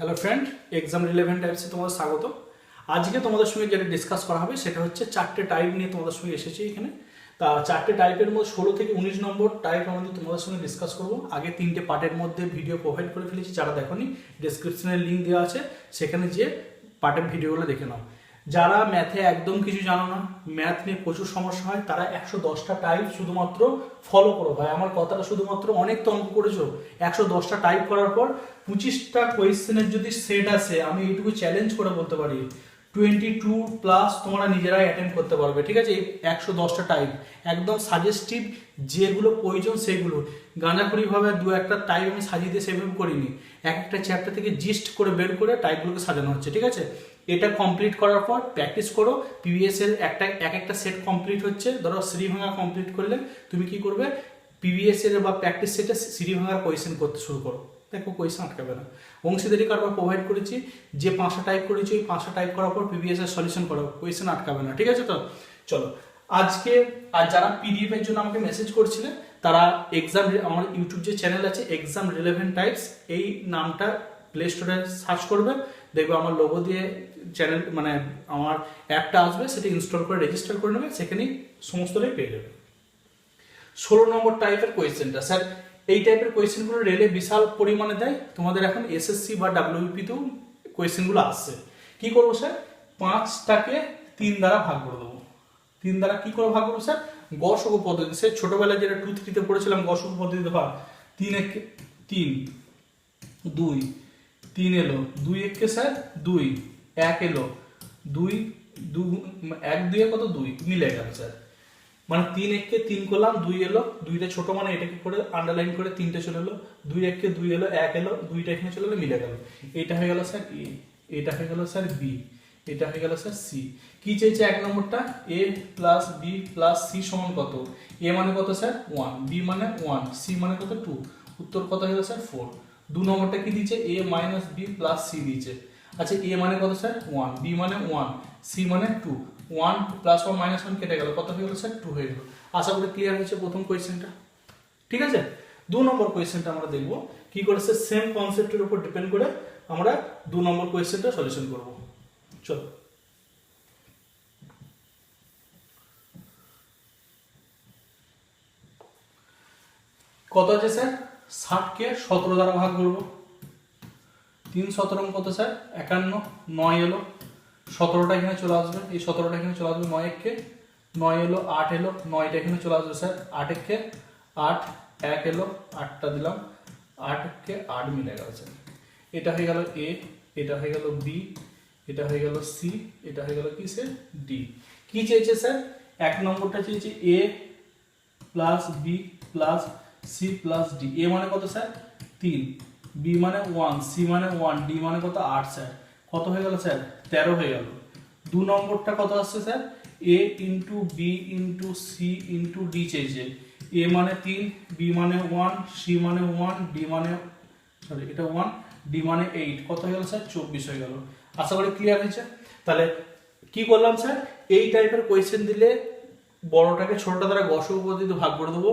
Hello friend exam relevant টাইপসে তোমাদের স্বাগত। আজকে তোমাদের সঙ্গে যেটা ডিসকাস করা হবে সেটা হচ্ছে চারটে টাইপ নিয়ে তোমাদের সঙ্গে এসেছি এখানে। তা চারটে টাইপের মধ্যে ষোলো থেকে উনিশ নম্বর টাইপ আমাদের তোমাদের সঙ্গে ডিসকাস করব। আগে তিনটে পার্টের মধ্যে ভিডিও প্রোভাইড করে ফেলেছি, যারা দেখোনি ডিসক্রিপশনে লিঙ্ক দেওয়া আছে, সেখানে যে পার্টের ভিডিওগুলো দেখে নাও। যারা ম্যাথে একদম কিছু জানো না ম্যাথ নিয়ে প্রচুর সমস্যা হয়, তারা একশো দশটা টাইপ শুধুমাত্র ফলো করো ভাই। আমার কথাটা শুধুমাত্র অনেক তো অঙ্ক করেছ। একশো দশটা টাইপ করার পর পঁচিশটা কোয়েশ্চেনের যদি সেট আসে, আমি এইটুকু চ্যালেঞ্জ করে বলতে পারি। টোয়েন্টি টু প্লাস তোমরা নিজেরাই অ্যাটেন্ড করতে পারবে, ঠিক আছে? এই একশো দশটা টাইপ একদম সাজেস্টিভ যেগুলো প্রয়োজন সেগুলো। গাঁজাখড়িভাবে দু একটা টাইপ আমি সাজিয়ে দিয়ে সেভাবে করিনি। এক একটা চ্যাপ্টার থেকে জিস্ট করে বের করে টাইপগুলোকে সাজানো হচ্ছে, ঠিক আছে? এটা কমপ্লিট করার পর প্র্যাকটিস করো পিভিএস এর একটা, এক একটা সেট কমপ্লিট হচ্ছে। ধরো শ্রীভাঙা কমপ্লিট করলে তুমি কি করবে? পিভিএস এর বা প্র্যাকটিস সেটে শ্রীভাঙার কোয়েশ্চেন করতে শুরু করো। দেখো কোয়েশ্চেন আটকাবে না। অংশীদারি কারবার প্রোভাইড করেছি। যে পাঁচটা টাইপ করেছি, ওই পাঁচটা টাইপ করার পর পিভিএস এর সলিউশন করো। কোয়েশ্চেন আটকাবে না। ঠিক আছে তো? চলো। আজকে, আর যারা পিডিএফ এর জন্য আমাকে মেসেজ করছিলেন তারা এক্সাম আমার ইউটিউব যে চ্যানেল আছে এক্সাম রিলেভেন্ট টাইপস এই নামটা প্লে স্টোরে সার্চ করবে, দেখবে আমার লোগো দিয়ে চ্যানেল মানে আমার অ্যাপটা আসবে, সেটা ইনস্টল করে রেজিস্টার করে নেবে সেখানেই সমস্তটাই পেয়ে যাবে। ষোলো নম্বর টাইপের কোয়েশ্চেনটা স্যার এই টাইপের কোয়েশ্চেনগুলো রেলে বিশাল পরিমাণে দেয়। তোমাদের এখন এসএসসি বা ডাব্লিউপিতেও কোয়েশ্চেনগুলো আসছে। কি করব স্যার পাঁচটাকে তিন দ্বারা ভাগ করে দেবো। তিন দ্বারা কি করে ভাগ করব স্যার গসক পদ্ধতি। সে ছোটবেলায় যেটা টু থ্রিতে পড়েছিলাম, গসক পদ্ধতিতে ভাগ। তিন এক, তিন, দুই তিন এলো, দুই এককে স্যার দুই, এক এলো, দুই, দু, এক, দুই কত? দুই, মিলে গেল স্যার মানে তিন এককে তিন করলাম, দুই এলো, দুইটা ছোট মানে এটাকে করে আন্ডারলাইন করে তিনটে চলে এলো, দুই এককে দুই এলো, এক এলো, দুইটা এখানে চলে এলো, মিলে গেল। এটা হয়ে গেল স্যার এ এটা হয়ে গেল স্যার বি এটা হয়ে গেল স্যার সি কি চেয়েছে এক নম্বরটা? A plus B plus C সমান কত? এ মানে কত স্যার ওয়ান বি মানে ওয়ান সি মানে কত? টু উত্তর কত হয়ে গেল? স্যার ফোর দু নম্বরটা কি দিয়েছে? A minus B plus C দিয়েছে। আচ্ছা এ মানে কত স্যার ওয়ান বি মানে ওয়ান সি মানে two one plus one minus one কেটে গেল। কত হয়ে গেল স্যার টু হয়ে গেল। আশা করি ক্লিয়ার হয়েছে প্রথম কোয়েশ্চেনটা ঠিক আছে? দু নম্বর কোয়েশ্চেনটা আমরা দেখব। কি করেছে? সেম কনসেপ্টের উপর ডিপেন্ড করে আমরা দু নম্বর কোয়েশ্চেনটা সলিউশন করব। চলো। কত আছে স্যার ষাটকে সতেরো দ্বারা ভাগ করব। তিন সতেরো কত স্যার? একান্ন, নয় এলো। সতেরোটা এখানে চলে আসবে। এই সতেরোটা এখানে চলে আসবে নয় এককে নয় এলো, আট এলো। নয়টা এখানে চলে আসবে স্যার। আট এককে আট, এক এলো। আটটা দিলাম। আট এককে আট মিলে গেল স্যার। এটা হয়ে গেল এ, এটা হয়ে গেল বি, এটা হয়ে গেল সি, এটা হয়ে গেল কি স্যার? ডি। কি চেয়েছে স্যার? এক নম্বরটা চেয়েছে A plus B plus C plus D A মানে কত, স্যার? তিন। বি মানে ওয়ান সি মানে ওয়ান ডি মানে কত? আট, স্যার। কত হয়ে গেল, স্যার? তেরো হয়ে গেল। দু নম্বরটা কত আসছে, sir? A into B into C into D চেয়েছে এ। মানে তিন বি মানে ওয়ান সি মানে ওয়ান ডি মানে সরি এটা ওয়ান ডি মানে এইট কত হয়ে গেল, স্যার? চব্বিশ হয়ে গেল। আশা করি ক্লিয়ার হয়েছে। তাহলে কি করলাম, স্যার? এই টাইপের কোয়েশ্চেন দিলে বড়টাকে ছোটটা দ্বারা গসক পদ্ধতিতে ভাগ করে দেবো।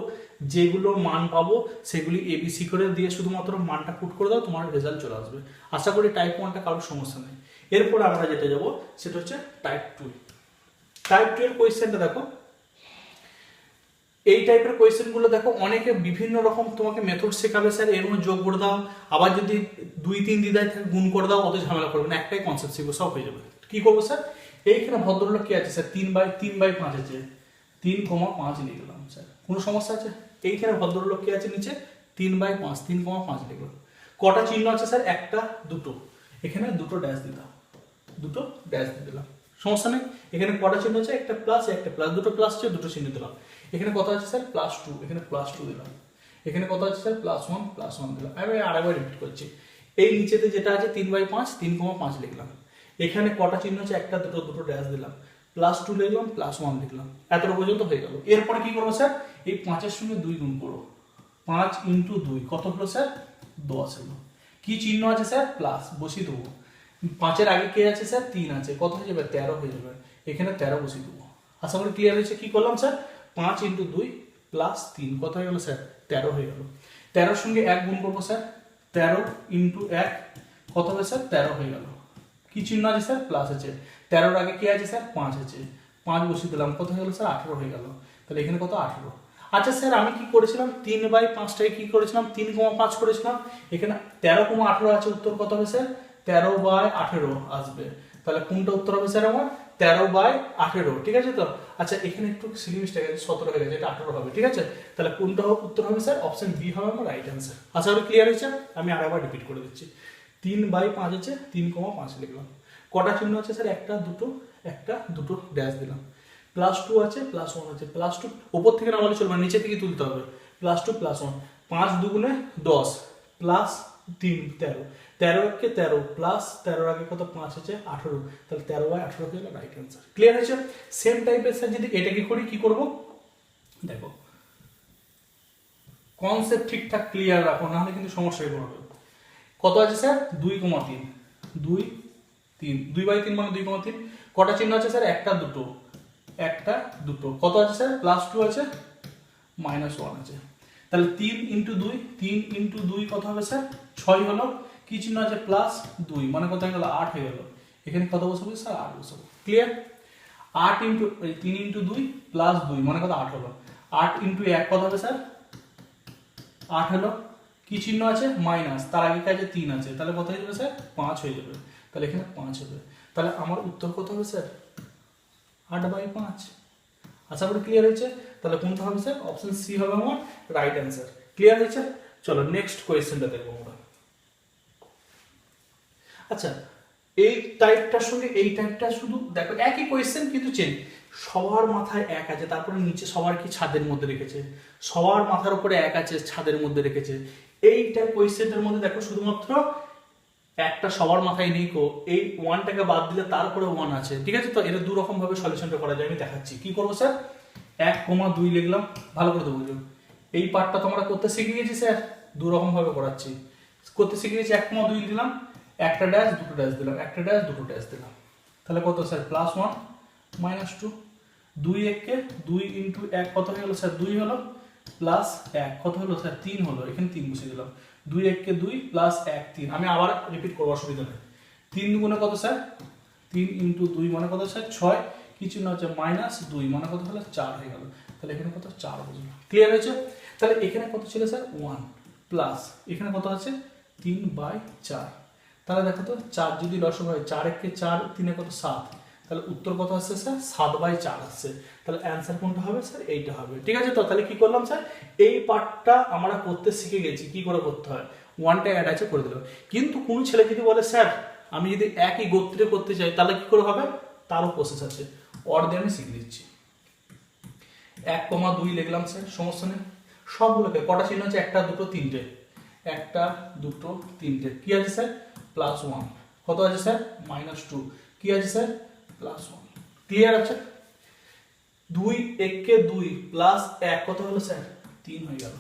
যেগুলো মান পাবো, সেগুলি এবিসি করে দিয়ে শুধুমাত্র মানটা পুট করে দাও, তোমার রেজাল্ট চলে আসবে। আশা করি টাইপ ওয়ানটা কারোর সমস্যা নেই। এরপরে আমরা যেটা যাব, সেটা হচ্ছে টাইপ টু টাইপ টু এর কোয়েশ্চেনটা দেখো। এই টাইপের কোয়েশ্চেনগুলো দেখো, অনেকে বিভিন্ন রকম তোমাকে মেথড শেখাবে স্যার এর মধ্যে যোগ করে দাও। আবার যদি দুই, তিন দিদায় গুণ করে দাও, অত ঝামেলা করবে না। একটাই কনসেপ্ট শিখব, সব হয়ে যাবে। কি করব স্যার এইখানে ভদ্রলোক কি আছে স্যার তিন বাই তিন বাই পাঁচ আছে। তিন কমা পাঁচ লিখে দিলাম স্যার। কোনো সমস্যা আছে? এইখানে ভদ্রলোক কি আছে নিচে? তিন বাই পাঁচ, তিন কমা পাঁচ লিখলাম। কটা চিহ্ন আছে, স্যার? একটা, দুটো। এখানে দুটো ড্যাশ দিলাম। দুটো ড্যাশ দিলাম। সমস্যা নেই? এখানে কটা চিহ্ন আছে? একটা প্লাস একটা প্লাস দুটো প্লাস আছে, দুটো চিহ্ন দিলাম। এখানে কত আছে, স্যার? প্লাস টু এখানে প্লাস টু দিলাম। এখানে কত আছে, sir? Plus one plus one দিলাম। আমি আরেকবার রিপিট করছি। এই নিচেতে যেটা আছে, তিন বাই পাঁচ, তিন কমা পাঁচ লিখলাম। এখানে কটা চিহ্ন আছে? একটা, দুটো দুটো ড্যাশ দিলাম। প্লাস টু লিখলাম প্লাস ওয়ান লিখলাম। এতটা পর্যন্ত হয়ে গেল। এরপরে কি করব স্যার এই পাঁচের সঙ্গে দুই গুণ করব। পাঁচ ইন্টু দুই, কত হলো স্যার দশ হলো। কি চিহ্ন আছে স্যার প্লাস বসিয়ে দেবো। পাঁচের আগে কে আছে স্যার তিন আছে। কত হয়ে যাবে? তেরো হয়ে যাবে। এখানে তেরো বসিয়ে দেবো। আশা করি ক্লিয়ার হয়েছে। কি করলাম স্যার পাঁচ ইন্টু দুই প্লাস তিন। কত হয়ে গেল স্যার তেরো হয়ে গেল। তেরোর সঙ্গে এক গুণ করব স্যার তেরো ইন্টু এক, কত হবে স্যার তেরো হয়ে গেল। কি চিহ্ন আছে স্যার? প্লাস আছে। তেরোর আগে কি আছে স্যার? পাঁচ আছে। পাঁচ বসিয়ে দিলাম। কত হয়ে গেল স্যার? আঠেরো হয়ে গেল। তাহলে এখানে কত? আঠেরো। আচ্ছা স্যার, আমি কি করেছিলাম? তিন বাই পাঁচটায় কি করেছিলাম? তিন কমা পাঁচ করেছিলাম। এখানে তেরো কমা আঠেরো আছে, উত্তর কত হবে স্যার? তেরো বাই আঠেরো আসবে। তাহলে কোনটা উত্তর হবে স্যার আমার? তেরো বাই আঠেরো। ঠিক আছে তো? আচ্ছা এখানে একটু সিলি আছে, সতেরো হয়ে গেছে, এটা আঠেরো হবে। ঠিক আছে? তাহলে কোনটা উত্তর হবে স্যার? অপশন বি হবে আমার রাইট অ্যান্সার আশা করি ক্লিয়ার হয়েছে? আমি আরেকবার রিপিট করে দিচ্ছি। তিন বাই পাঁচ আছে তিন কমা পাঁচ লিখলাম। কটা চিহ্ন আছে স্যার একটা, দুটো একটা, দুটো ড্যাশ দিলাম। প্লাস টু আছে প্লাস ওয়ান আছে। প্লাস টু ওপর থেকে নামালে চলবে নিচে থেকে তুলতে হবে। প্লাস টু প্লাস ওয়ান পাঁচ দুগুণে দশ। প্লাস তিন, তেরো। তেরো একে তেরো প্লাস তেরোর আগে কত? পাঁচ আছে আঠেরো। তাহলে তেরো বাই আঠেরো হয়ে রাইট অ্যান্সার ক্লিয়ার হয়েছে? সেম টাইপের স্যার যদি এটাকে করি, কি করব? দেখো। কনসেপ্ট ঠিকঠাক ক্লিয়ার রাখো নাহলে কিন্তু সমস্যায় পড়বে। কত আছে স্যার? দুই কমা তিন। দুই তিন। দুই বাই তিন মানে দুই কমা তিন। কটা চিহ্ন আছে স্যার? একটা, দুটো। একটা, দুটো। কত আছে স্যার? প্লাস টু আছে। মাইনাস ওয়ান আছে। তাহলে তিন ইন্টু দুই, তিন ইন্টু দুই কত হবে স্যার? ছয় হলো। কি চিহ্ন আছে? প্লাস দুই। মানে কত গেল? আট হয়ে গেল। এখানে কত বসাবো স্যার? আট বসাবো। ক্লিয়ার আট ইন্টু তিন ইন্টু দুই প্লাস দুই। মানে কত? আট হলো। আট ইন্টু এক কত হবে স্যার? আট হলো। কি চিহ্ন আছে? মাইনাস। তার আগে কাজে তিন আছে, তাহলে কত হয়ে যাবে স্যার? পাঁচ হয়ে যাবে। তাহলে এখানে পাঁচ হবে। তাহলে আমার উত্তর কত হবে স্যার? আট বাই পাঁচ। আশা করি ক্লিয়ার হয়েছে? তাহলে কোনটা হবে স্যার? অপশন সি হবে আমার রাইট অ্যান্সার ক্লিয়ার হয়েছে? চলো নেক্সট কোয়েশ্চেনটা দেখব আমরা। আচ্ছা এই টাইপটার সঙ্গে এই টাইপটা শুধু দেখো, একই কোয়েশ্চেন কিন্তু চেঞ্জ সবার মাথায় এক আছে, তারপরে নিচে সবার কি ছাদের মধ্যে রেখেছে? সবার মাথার উপরে এক আছে, ছাদের মধ্যে রেখেছে। এইটা কোয়েশ্চেনটার মধ্যে দেখো শুধুমাত্র একটা সবার মাথায় নেই কো। এই ওয়ানটাকে বাদ দিলে তারপরে ওয়ান আছে। ঠিক আছে? তো এটা দু রকম ভাবে সলিউশনটা করা যায়। আমি দেখাচ্ছি। কি করব স্যার? এক কমা দুই লিখলাম। ভালো করে দেবো এই পার্টটা তোমরা করতে শিখে গেছি, স্যার। দু রকম ভাবে করাচ্ছি। করতে শিখে গেছি, এক কমা দুই দিলাম। একটা ড্যাশ দুটো ড্যাশ দিলাম। একটা ড্যাশ দুটো ড্যাশ দিলাম। তাহলে কত sir? Plus one minus two দুই এককে দুই ইন্টু এক কত হয়ে গেলো, স্যার? দুই হলো প্লাস এক, কত হলো? স্যার, তিন হলো। এখানে তিন বসিয়ে দিলাম। দুই এককে দুই প্লাস এক, তিন। আমি আবার রিপিট করব, অসুবিধা নেই। তিন গুণে কত, স্যার? তিন ইন্টু দুই মানে কত, স্যার? ছয়। কিছু না হচ্ছে মাইনাস দুই মানে কত হলো? চার হয়ে গেল। তাহলে এখানে কত? চার বুঝলো ক্লিয়ার হয়েছে? তাহলে এখানে কত ছিল, স্যার? ওয়ান প্লাস এখানে কত আছে? তিন বাই চার। তাহলে দেখো তো, চার যদি লসক হয়, চার একে চার, তিনে কত? সাত। তাহলে উত্তর কত আসছে স্যার? সাত বাই চার আসছে। তাহলে অ্যান্সার কোনটা হবে স্যার? এইটা হবে। ঠিক আছে তো? তাহলে কি করলাম স্যার? এই পার্টটা আমরা করতে শিখে গেছি। কি করে করতে হয়? ওয়ানটা অ্যাড আছে করে দিলাম। কিন্তু কোন ছেলে যদি বলে, স্যার, আমি যদি একই গোত্রে করতে চাই, তাহলে কি করে হবে? তারও প্রসেস আছে। অর্ধে আমি শিখে দিচ্ছি। এক কমা দুই লিখলাম, স্যার। সমস্যা নেই? সবগুলোকে কটা চিহ্ন আছে? একটা, দুটো, তিনটে। একটা, দুটো, তিনটে। কি আছে, স্যার? প্লাস ওয়ান কত আছে, স্যার? মাইনাস টু কি আছে, স্যার? প্লাস ওয়ান ক্লিয়ার আছে? দুই এককে দুই প্লাস এক, কত হলো স্যার? তিন হয়ে গেল।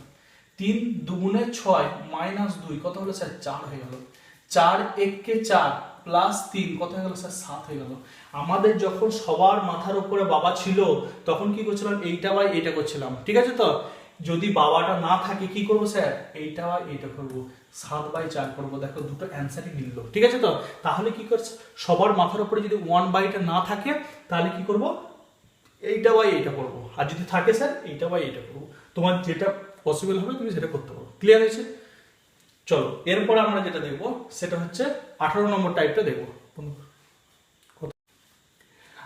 তিন দুগুণে ছয় মাইনাস দুই, কত হলো স্যার? চার হয়ে গেল। চার এককে চার প্লাস তিন, কত হয়ে গেল স্যার? সাত হয়ে গেল। আমাদের যখন সবার মাথার উপরে বাবা ছিল, তখন কি করছিলাম? এইটা বা এইটা করছিলাম। ঠিক আছে তো? যদি বাবাটা না থাকে, কি করব স্যার? এইটা এইটা করব। সাত বাই চার করব, দেখো দুটো অ্যান্সারই মিললো। ঠিক আছে তো? তাহলে কি করছে? সবার মাথার উপরে যদি ওয়ান বাইটা না থাকে, তাহলে কি করব? এইটা বাই এইটা করব। আর যদি থাকে স্যার এইটা বাই এইটা করব। তোমার যেটা পসিবল হবে, তুমি সেটা করতে পারো। ক্লিয়ার হয়েছে? চলো, এরপরে আমরা যেটা দেখব, সেটা হচ্ছে আঠারো নম্বর টাইপটা দেখব।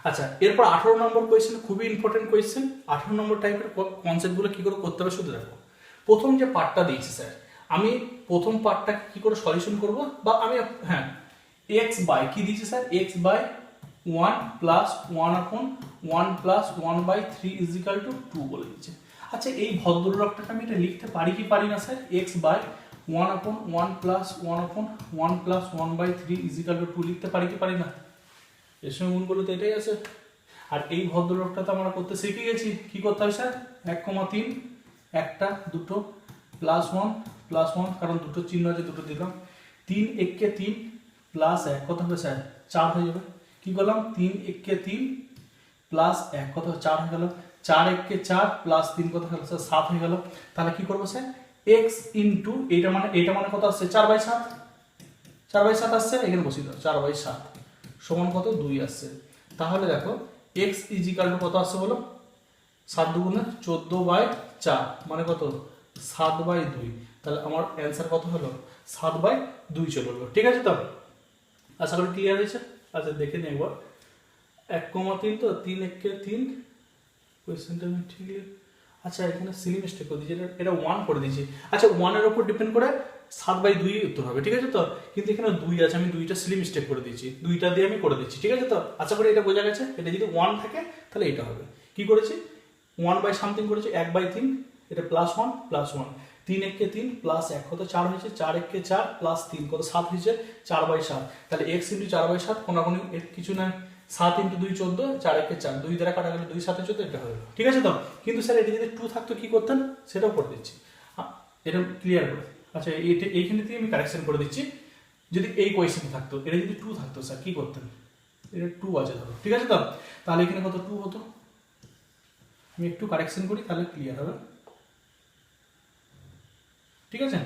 আচ্ছা এরপর আঠারো নম্বর কোয়েশ্চেন খুবই ইম্পর্টেন্ট কোয়েশ্চেন আঠারো নম্বর টাইপের কনসেপ্টগুলো কি করে করতে হবে, শুধু দেখো। প্রথম যে পার্টটা দিয়েছে স্যার আমি প্রথম পার্টটা কি করে সলিউশন করব? বা আমি হ্যাঁ এক্স বাই কি দিয়েছে sir x by one plus one upon one plus one by three is equal to two বলে দিচ্ছে আচ্ছা এই ভদ্রলোকটাকে আমি এটা লিখতে পারি কি পারি না sir x by one upon one plus one upon one plus one by three is equal to two লিখতে পারি কি পারি না? এর সঙ্গে গুণগুলো তো এটাই আছে। আর এই ভদ্রলোকটা তো আমরা করতে শিখে গেছি। কি করতে হবে স্যার এক কমা তিন, একটা, দুটো প্লাস ওয়ান প্লাস ওয়ান কারণ দুটো চিহ্ন আছে, দুটো দিলাম। তিন এককে তিন প্লাস এক, কত হবে স্যার? চার হয়ে যাবে। কি করলাম? তিন এককে তিন প্লাস এক, কত? চার হয়ে গেল। চার এককে চার প্লাস তিন, কত হলো স্যার, সাত হয়ে গেল। তাহলে কি করব স্যার? এক্স ইন্টু এইটা মানে এইটা মানে কত আসছে? চার বাই সাত। চার বাই সাত আসছে, এখানে বসিয়ে দাও। চার বাই সাত। সমান কত? দুই আসছে। তাহলে দেখো এক্স ইজিকাল টু কত আসছে বলো? সাত দুগুণে চোদ্দ বাই চার মানে কত? সাত বাই দুই। তাহলে আমার অ্যান্সার কত হলো? সাত বাই দুই চলে এলো ঠিক আছে তো? আশা করি ক্লিয়ার হয়েছে? আচ্ছা দেখে নিই একবার। এক কমা তিন তো, তিন একে তিন। কোয়েশ্চেনটা আমি ঠিক আচ্ছা এখানে সিলি মিস্টেক করে দিয়েছি। এটা- এটা ওয়ান করে দিয়েছি। আচ্ছা ওয়ানের ওপর ডিপেন্ড করে সাত বাই দুই উত্তর হবে। ঠিক আছে তো? কিন্তু এখানে দুই আছে, আমি দুইটা সিলি মিস্টেক করে দিয়েছি। দুইটা দিয়ে আমি করে দিচ্ছি ঠিক আছে তো? আশা করি এটা বোঝা গেছে। এটা যদি ওয়ান থাকে, তাহলে এটা হবে। কি করেছি? ওয়ান বাই সামথিং করেছি, এক বাই তিন। এটা প্লাস ওয়ান প্লাস ওয়ান তিন এককে তিন প্লাস এক কত চার হয়েছে? চার এককে চার প্লাস তিন কত সাত হয়েছে? চার বাই সাত। তাহলে এক্স ইন্টু চার বাই সাত কোনাকুনি, এর কিছু না সাত ইন্টু দুই চোদ্দ, চার একে চার। দুই দ্বারা কাটা গেলে দুই সাথে চোদ্দ, এটা হয়ে ঠিক আছে তো? কিন্তু স্যার, এটা যদি টু থাকতো, কি করতেন? সেটাও করে দিচ্ছি। এটা ক্লিয়ার করে। আচ্ছা এইটা, এইখানে থেকে আমি কারেকশন করে দিচ্ছি। যদি এই কোয়েশ্চেন থাকতো, এটা যদি টু থাকতো, স্যার, কি করতেন? এটা টু আছে ধরো। ঠিক আছে তো? তাহলে এখানে কত? টু হতো? আমি একটু কারেকশন করি, তাহলে ক্লিয়ার হবে। ঠিক আছে?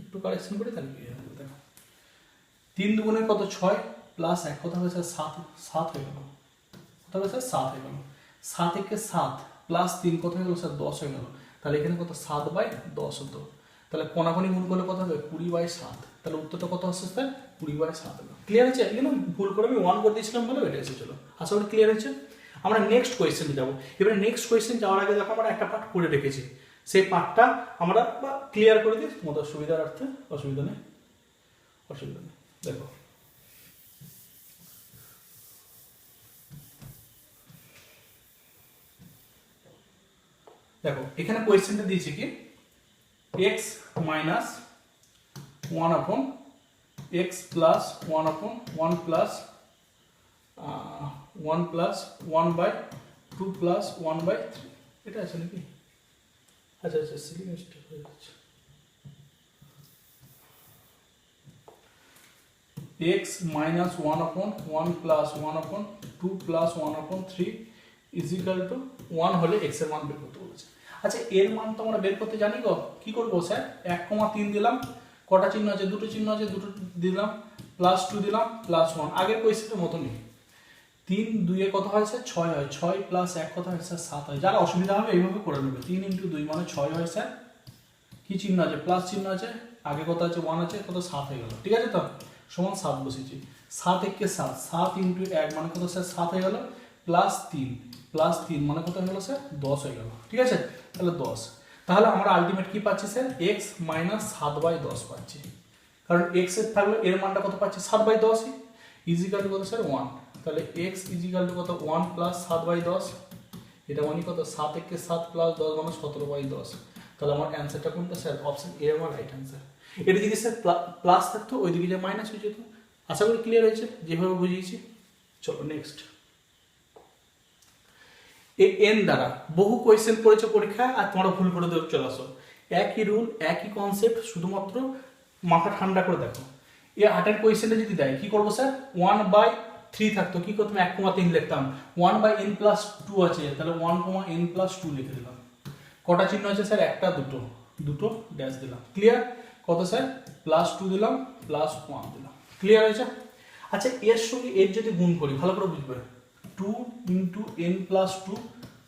একটু কারেকশন করি তাহলে দেখো তিন দুগুণে কত? ছয় প্লাস এক কথা হয়েছে সাত সাত হয়ে গেল। কত হয়েছে সাত হয়ে গেল। সাত একে সাত প্লাস তিন, কত হয়ে গেল? স্যার দশ হয়ে গেল। তাহলে এখানে কত? সাত বাই দশ হতো। তাহলে কোনাকোনি গুণ করলে কত হবে? কুড়ি বাই সাত। তাহলে উত্তরটা কত আসছে স্যার? কুড়ি বাই সাত হলো ক্লিয়ার হচ্ছে এখানে ভুল করে আমি ওয়ান করে দিয়েছিলাম বলে এটা এসেছিল আশা করি ক্লিয়ার হচ্ছে আমরা নেক্সট কোয়েশ্চেনে যাব। এবারে নেক্সট কোয়েশ্চেন যাওয়ার আগে দেখো আমরা একটা পার্ট করে রেখেছি। সেই পার্টটা আমরা বা ক্লিয়ার করে দিই তোমাদের সুবিধার অর্থে। অসুবিধা নেই। অসুবিধা নেই। দেখো। দেখো, এখানে কোয়েশ্চেনটা দিয়েছে কি? X minus one upon x plus one upon one plus one plus one by two plus one by three এটা আছে নাকি? আচ্ছা আচ্ছা সিলি মিস্টেক হয়ে যাচ্ছে x minus one upon one plus one upon two plus one upon three is equal to one হলে এক্সের মান বের করতে বলেছে। আচ্ছা এর মান তো আমরা বের করতে জানি গো। কি করব, স্যার? এক কমা তিন দিলাম, কটা চিহ্ন আছে? দুটো চিহ্ন আছে, দুটো দিলাম প্লাস টু দিলাম প্লাস ওয়ান আগের কোয়েশ্চেনের মতনই। তিন দুইয়ে কত হয়, স্যার? ছয় হয়। ছয় প্লাস এক কত হয়, স্যার? সাত হয়। যারা অসুবিধা হবে এইভাবে করে নেবে। তিন ইন্টু দুই মানে ছয় হয়, স্যার। কি চিহ্ন আছে? প্লাস চিহ্ন আছে। আগে কত আছে? ওয়ান আছে, কত? সাত হয়ে গেল। ঠিক আছে তো? সমান সাত বসেছি। সাত একে সাত। সাত ইন্টু এক মানে কত, স্যার? সাত হয়ে গেল প্লাস তিন। প্লাস তিন মানে কত হয়ে গেল স্যার দশ হয়ে গেল। ঠিক আছে? তাহলে দশ। তাহলে আমরা আলটিমেট কি পাচ্ছি স্যার এক্স মাইনাস সাত বাই দশ পাচ্ছি। কারণ এক্সের থাকলে এর মানটা কত পাচ্ছি? সাত বাই দশই। ইজিক্যাল টু কত স্যার ওয়ান তাহলে এক্স ইজিক্যাল টু কত? ওয়ান প্লাস সাত বাই দশ। এটা মানে কত? সাত একে সাত প্লাস দশ মানে সতেরো বাই দশ। তাহলে আমার অ্যান্সারটা কোনটা স্যার অপশন এ আমার রাইট অ্যান্সার এটা যদি স্যার প্লাস থাকতো, ওইদিকে যে মাইনাস হয়ে যেত। আশা করি ক্লিয়ার হয়েছে? যেভাবে বুঝিয়েছি। চলো নেক্সট এন দ্বারা। বহু কোয়েশ্চেন করেছে পরীক্ষায় আর তোমরা ভুল করে দেবে চলে আসো। একই রুল একই কনসেপ্ট শুধুমাত্র মাথা ঠান্ডা করে দেখো। এই আটের কোয়েশ্চেনটা যদি দেয়, কি করব স্যার ওয়ান বাই থ্রি থাকতো। কি করতাম? এক কমা তিন লিখতাম। One by N plus two আছে, তাহলে ওয়ান কমা এন প্লাস টু লিখে দিলাম। কটা চিহ্ন আছে স্যার একটা, দুটো। দুটো ড্যাশ দিলাম। ক্লিয়ার কত স্যার প্লাস টু দিলাম প্লাস ওয়ান দিলাম। ক্লিয়ার হয়েছে? আচ্ছা এর সঙ্গে এর যদি গুণ করি, ভালো করে বুঝবে। Two into N plus two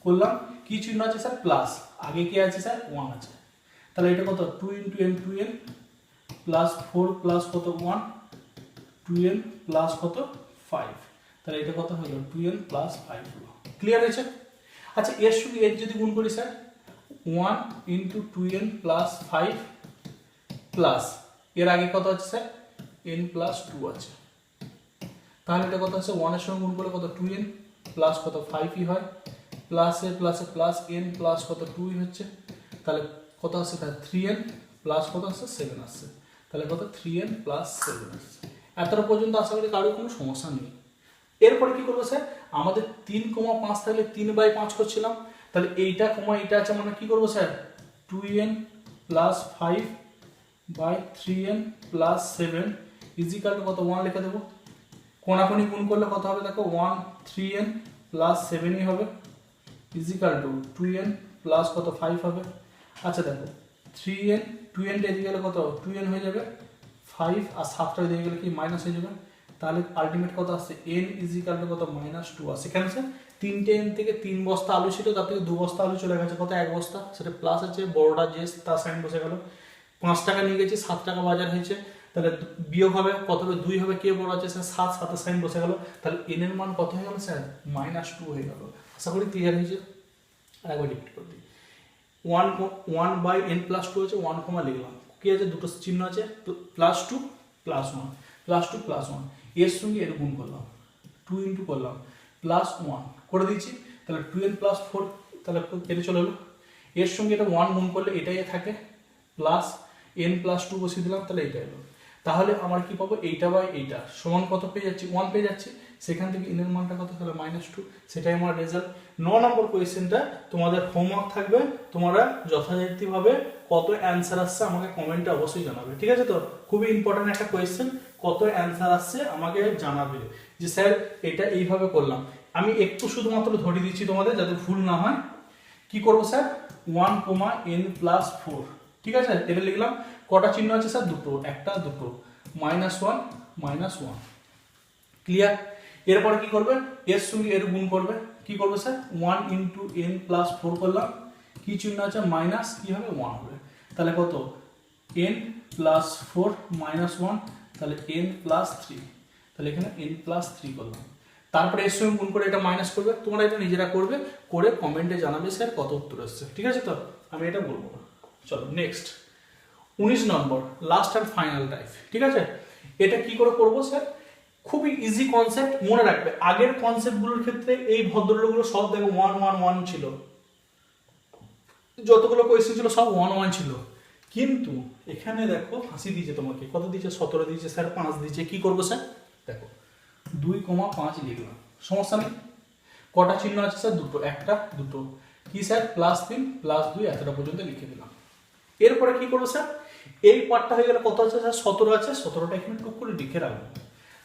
করলাম। কি চিহ্ন আছে স্যার প্লাস আগে কি আছে স্যার ওয়ান আছে। তাহলে এটা কত? Two into N two N plus four plus কত? ওয়ান টু এন প্লাস কত? ফাইভ তাহলে এটা কত হলো? টু এন প্লাস ফাইভ হলো। ক্লিয়ার হয়েছে? আচ্ছা এর সঙ্গে এর যদি গুণ করি sir one into two N plus five plus এর আগে কত আছে স্যার এন প্লাস টু আছে। তাহলে এটা কত আছে ওয়ানের সঙ্গে গুণ করলে কত? টু এন প্লাস কত? ফাইভই হয়। প্লাসে প্লাসে প্লাস এন প্লাস কত? টুই হচ্ছে। তাহলে কত আসছে? তাহলে থ্রি এন প্লাস কত আসছে? সেভেন আসছে। তাহলে কত? থ্রি এন প্লাস সেভেন আসছে। এতটা পর্যন্ত আশা করি কারোর কোনো সমস্যা নেই। এরপরে কি করব স্যার? আমাদের তিন কমা পাঁচ থাকলে তিন বাই পাঁচ করছিলাম। তাহলে এইটা কমা এইটা আছে মানে কি করব sir? Two N plus five by three N plus seven is equal কত? ওয়ান লিখে দেবো। কোনাকুনি গুণ করলে কত হবে? দেখো ওয়ান থ্রি এন প্লাস সেভেনই হবে। Is equal to two N plus কত? ফাইভ হবে। আচ্ছা দেখো থ্রি এন টু এনটা এদিকে গেলে কত? টু এন হয়ে যাবে। ফাইভ আর সাতটা এদিকে গেলে কি? মাইনাস হয়ে যাবে। তাহলে আলটিমেট কত আসছে? এন ইজিকাল টু কত? মাইনাস টু আসছে। কেন স্যার তিনটে এন থেকে তিন বস্তা আলু ছিল, তার থেকে দু বস্তা আলু চলে গেছে। কত? এক বস্তা। সেটা প্লাস আছে বড়টা যে তার সাইন বসে গেল। পাঁচ টাকা নিয়ে গেছি, সাত টাকা বাজার হয়েছে। তাহলে বিয়োগ হবে কত হবে? দুই হবে কে বড় আছে? স্যার, সাত সাতের সাইন বসে গেল। তাহলে এন এর মান কত হয়ে গেল, স্যার? মাইনাস টু হয়ে গেল। আশা করি ক্লিয়ার হয়েছে? আরেকবার রিপিট করে দিই। One one by N plus two আছে ওয়ান কমা লিখলাম। কি আছে? দুটো চিহ্ন আছে। Plus two plus one plus two plus ওয়ানের সঙ্গে এর গুণ করলাম। টু ইন্টু করলাম। প্লাস ওয়ান করে দিচ্ছি তাহলে টু এন প্লাস ফোর তাহলে কেটে চলে এলো। এর সঙ্গে এটা ওয়ান গুণ করলে এটাই থাকে। প্লাস এন প্লাস টু বসিয়ে দিলাম, তাহলে এটা এলো। তাহলে আমার কি পাবো? এইটা বাই এইটা। সমান কত পেয়ে যাচ্ছি? ওয়ান পেয়ে যাচ্ছি। সেখান থেকে এনের মানটা কত তাহলে মাইনাস টু সেটাই আমার রেজাল্ট ন নম্বর কোয়েশ্চেনটা তোমাদের হোমওয়ার্ক থাকবে। তোমরা যথাযথভাবে কত অ্যান্সার আসছে আমাকে কমেন্টে অবশ্যই জানাবে। ঠিক আছে তো? খুবই ইম্পর্টেন্ট একটা কোয়েশ্চেন কত অ্যান্সার আসছে আমাকে জানাবে। যে স্যার, এটা এইভাবে করলাম। আমি একটু শুধুমাত্র ধরে দিচ্ছি তোমাদের যাতে ভুল না হয়। কি করব sir? One comma N plus four ঠিক আছে? এটা লিখলাম। কটা চিহ্ন আছে স্যার? দুটো। একটা, দুটো। Minus one minus one. Clear? এরপরে কি করবে? এর সঙ্গে এর গুণ করবে। কি করবে sir? One into N plus four করলাম। কি চিহ্ন আছে? মাইনাস। কি হবে? ওয়ান হবে। তাহলে কত? N plus four minus one. তাহলে এন প্লাস থ্রি। তাহলে এখানে এন প্লাস থ্রি করলাম। তারপরে এর সঙ্গে গুণ করে এটা মাইনাস করবে। তোমরা এটা নিজেরা করবে, করে কমেন্টে জানাবে স্যার কত উত্তর এসছে। ঠিক আছে তো? আমি এটা বলব। না চলো নেক্সট উনিশ নম্বর লাস্ট অ্যান্ড ফাইনাল টাইপ ঠিক আছে? এটা কি করে করব স্যার খুবই ইজি কনসেপ্ট মনে রাখবে, আগের কনসেপ্টগুলোর ক্ষেত্রে এই ভদ্রলোকগুলো সব দেখো ওয়ান ওয়ান ওয়ান ছিল। যতগুলো কোয়েশ্চেন ছিল, সব ওয়ান ওয়ান ছিল। কিন্তু এখানে দেখো ফাঁসি দিয়েছে তোমাকে। কত দিয়েছে? সতেরো দিয়েছে স্যার পাঁচ দিয়েছে। কি করব স্যার দেখো, দুই কমা পাঁচ লিখলাম। সমস্যা নেই। কটা চিহ্ন আছে স্যার দুটো, একটা, দুটো। কি স্যার প্লাস তিন প্লাস দুই, এতটা পর্যন্ত লিখে দিলাম। এরপরে কি করব স্যার এই পার্টটা হয়ে গেলে কত আছে? স্যার, সতেরো আছে। সতেরোটা এখানে টুক করে লিখে রাখব।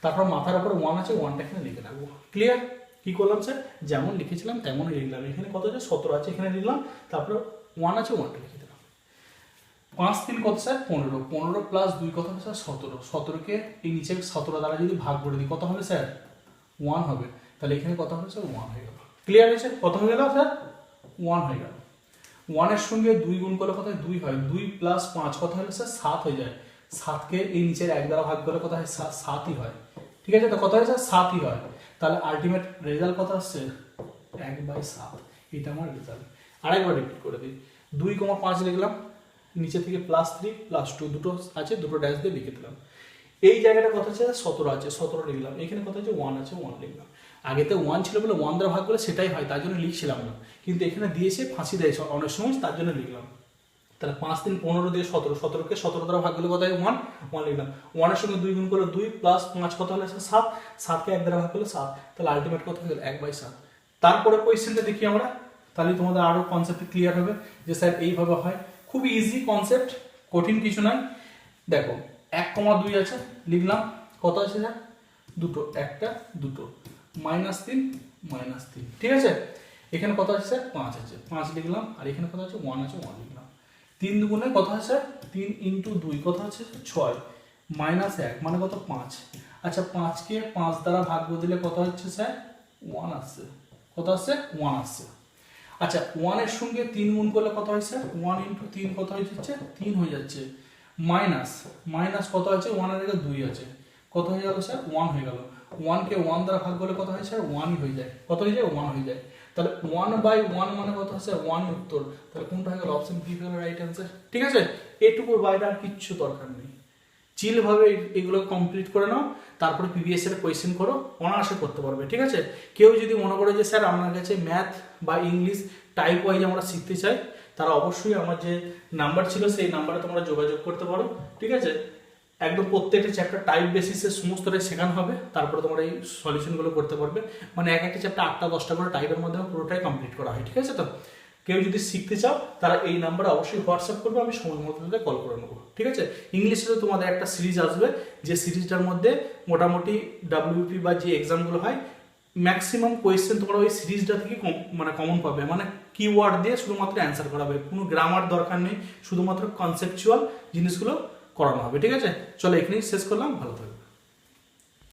তারপর মাথার উপরে ওয়ান আছে ওয়ানটা এখানে লিখে রাখব। ক্লিয়ার কি করলাম, স্যার? যেমন লিখেছিলাম, তেমনই লিখলাম। এখানে কত আছে? সতেরো আছে, এখানে লিখলাম। তারপরে ওয়ান আছে ওয়ানটা লিখে দিলাম। পাঁচ তিন কত, স্যার? পনেরো। পনেরো প্লাস দুই কত হবে, স্যার? সতেরো। সতেরোকে এই নিচে সতেরো দ্বারা যদি ভাগ করে দিই, কত হবে, স্যার? ওয়ান হবে। তাহলে এখানে কত হবে, স্যার? ওয়ান হয়ে গেল। ক্লিয়ার হয়েছে? কত হয়ে গেল, স্যার? ওয়ান হয়ে গেল। ওয়ানের সঙ্গে দুই গুণ করলে হয়? দুই হয়। দুই প্লাস পাঁচ কত হলে স্যার সাত হয়ে যায়। সাতকে এই নিচের এক দ্বারা ভাগ করলে কত হয়? সাত- সাতই হয়। ঠিক আছে? তো কত হয় স্যার সাতই হয়। তাহলে আলটিমেট রেজাল্ট কত আসছে এক বাই সাত। এটা আমার রেজাল্ট আরেকবার রিপিট করে দিই। দুই কমা পাঁচ লিখলাম। নিচে থেকে প্লাস থ্রি প্লাস টু দুটো আছে, দুটো ড্যাশ দিয়ে লিখে দিলাম। এই জায়গাটা কত আছে? সতেরো আছে। সতেরো লিখলাম। এখানে কত আছে? ওয়ান আছে। ওয়ান লিখলাম। আগেতে ওয়ান ছিল বলে ওয়ান দ্বারা ভাগ করলে সেটাই হয়, তার জন্য লিখছিলাম না। কিন্তু এখানে দিয়েছে ফাঁসি দেয় অনেক সময় তার জন্য লিখলাম। তাহলে পাঁচ দিন পনেরো দিয়ে সতেরো, সতেরোকে সতেরো দ্বারা ভাগ করলে কত হয়? ওয়ান ওয়ান লিখলাম। ওয়ানের সঙ্গে দুই গুণ করলে দুই প্লাস পাঁচ কত হলে সাত? সাতকে এক দ্বারা ভাগ করলে সাত। তাহলে আলটিমেট কত হয়ে গেল? এক বাই সাত। তারপরে কোয়েশ্চেনটা দেখি আমরা। তাহলে তোমাদের আরও কনসেপ্ট ক্লিয়ার হবে যে স্যার এইভাবে হয়। খুবই ইজি কনসেপ্ট কঠিন কিছু নয়। দেখো, এক কমা দুই আছে, লিখলাম। কত আছে স্যার? দুটো, একটা, দুটো। মাইনাস তিন মাইনাস তিন। ঠিক আছে? এখানে কত আছে স্যার? পাঁচ আছে। পাঁচ লিখলাম, আর এখানে কত আছে? ওয়ান আছে ওয়ান লিখলাম। তিন দুগুণে কত আছে স্যার? তিন ইন্টু দুই। কত আছে? ছয়। মাইনাস এক মানে কত? পাঁচ। আচ্ছা পাঁচকে পাঁচ দ্বারা ভাগ দিলে কত হচ্ছে স্যার? ওয়ান আসছে কত আসছে ওয়ান আসছে আচ্ছা ওয়ানের সঙ্গে তিন গুণ করলে কত হয় স্যার? ওয়ান ইন্টু তিন কত হয়ে যাচ্ছে? তিন হয়ে যাচ্ছে। মাইনাস মাইনাস কত আছে? ওয়ানের জায়গায় দুই আছে। কত হয়ে গেল স্যার? ওয়ান হয়ে গেল। ওয়ানকে ওয়ান দ্বারা ভাগ করলে কত হয় স্যার ওয়ানই হয়ে যায়। কত হয়ে যায়? ওয়ান হয়ে যায়। তাহলে ওয়ান বাই ওয়ান মানে কত হচ্ছে ওয়ান উত্তর। তাহলে কোনটা হয়ে গেল? অপশন বি হয়ে রাইট অ্যান্সার ঠিক আছে? এটুকুর বাইরে আর কিচ্ছু দরকার নেই। চিলভাবে এগুলো কমপ্লিট করে নাও, তারপরে পিবিএস এর কোয়েশ্চেন করো, অনায়াসে করতে পারবে। ঠিক আছে? কেউ যদি মনে করে যে, স্যার, আপনার কাছে ম্যাথ বা ইংলিশ টাইপ ওয়াইজ আমরা শিখতে চাই, তারা অবশ্যই আমার যে নাম্বার ছিল, সেই নাম্বারে তোমরা যোগাযোগ করতে পারো। ঠিক আছে? একদম প্রত্যেকটা চ্যাপ্টার টাইপ বেসিসে সমস্তটাই শেখানো হবে, তারপরে তোমরা এই সলিউশনগুলো করতে পারবে। মানে এক একটা চ্যাপ্টার আটটা, দশটা করে টাইপের মধ্যে পুরোটাই কমপ্লিট করা হয়, ঠিক আছে তো? কেউ যদি শিখতে চাও, তারা এই নাম্বারে অবশ্যই হোয়াটসঅ্যাপ করবে, আমি সময় মতো তাদের কল করে নেব, ঠিক আছে? ইংলিশে তো তোমাদের একটা সিরিজ আসবে, যে সিরিজটার মধ্যে মোটামুটি ডাব্লিউপি বা যে এক্সামগুলো হয় ম্যাক্সিমাম কোয়েশ্চেন তোমরা ওই সিরিজটা থেকে মানে কমন পাবে। মানে কিওয়ার্ড দিয়ে শুধুমাত্র অ্যান্সার করাবে। কোনো গ্রামার দরকার নেই, শুধুমাত্র কনসেপচুয়াল জিনিসগুলো করানো হবে ঠিক আছে? চলো এখানেই শেষ করলাম ভালো থাকবে